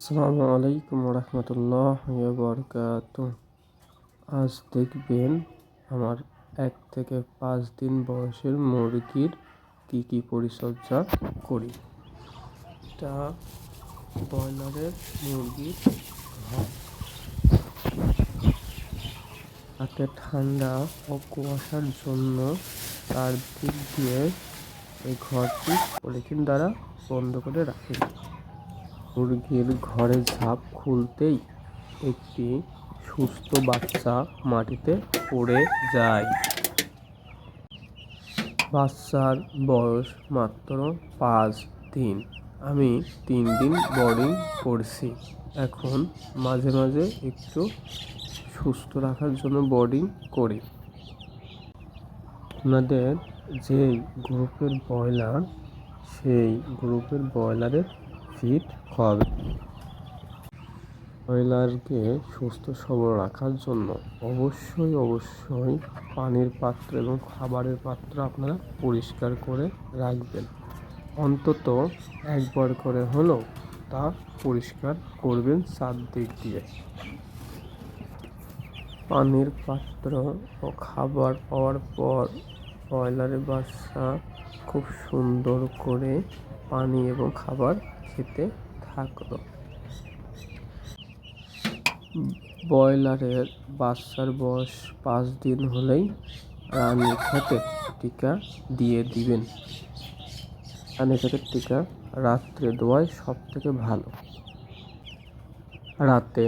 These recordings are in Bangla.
আসসালামু আলাইকুম রহমতুল্লাহ বরকাত আজ দেখবেন আমার এক থেকে পাঁচ দিন বয়সের মুরগির কী কী পরিচর্যা করি। তা ব্রয়লারের মুরগির তাতে ঠান্ডা ও কুয়াশার জন্য তার দিক দিয়ে এই ঘরটি পলিথিন দ্বারা বন্ধ করে রাখি। মুরগির ঘরের ঝাঁপ খুলতেই একটি সুস্থ বাচ্চা মাটিতে পড়ে যায়। বাচ্চার বয়স মাত্র পাঁচ দিন। আমি তিন দিন বোর্ডিং করছি এখন মাঝে মাঝে একটু সুস্থ রাখার জন্য বোর্ডিং করি। আপনাদের যে গ্রুপের ব্রয়লার সেই গ্রুপের ব্রয়লারের ফিট হবে। ব্রয়লারকে সুস্থ সবল রাখার জন্য অবশ্যই অবশ্যই পানির পাত্র এবং খাবারের পাত্র আপনারা পরিষ্কার করে রাখবেন। অন্তত একবার করে হলেও তা পরিষ্কার করবেন চারদিক দিয়ে। পানির পাত্র ও খাবার পাওয়ার পর ব্রয়লারের বাচ্চা খুব সুন্দর করে পানি এবং খাবার খেতে থাকল। ব্রয়লারের বাচ্চার বয়স পাঁচ দিন হলেই রানী খেতে টিকা দিয়ে দিবেন। রানী টিকা রাত্রে দেওয়াই সব থেকে ভালো। রাতে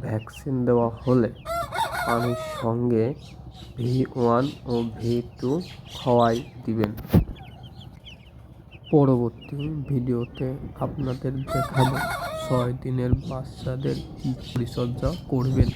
ভ্যাকসিন দেওয়া হলে পানির সঙ্গে ভি ওয়ান ও ভি টু খাওয়াই দিবেন। পরবর্তী ভিডিওতে আপনাদের দেখাবো ছয় দিনের বাচ্চাদের কী পরিচর্যা করবেন।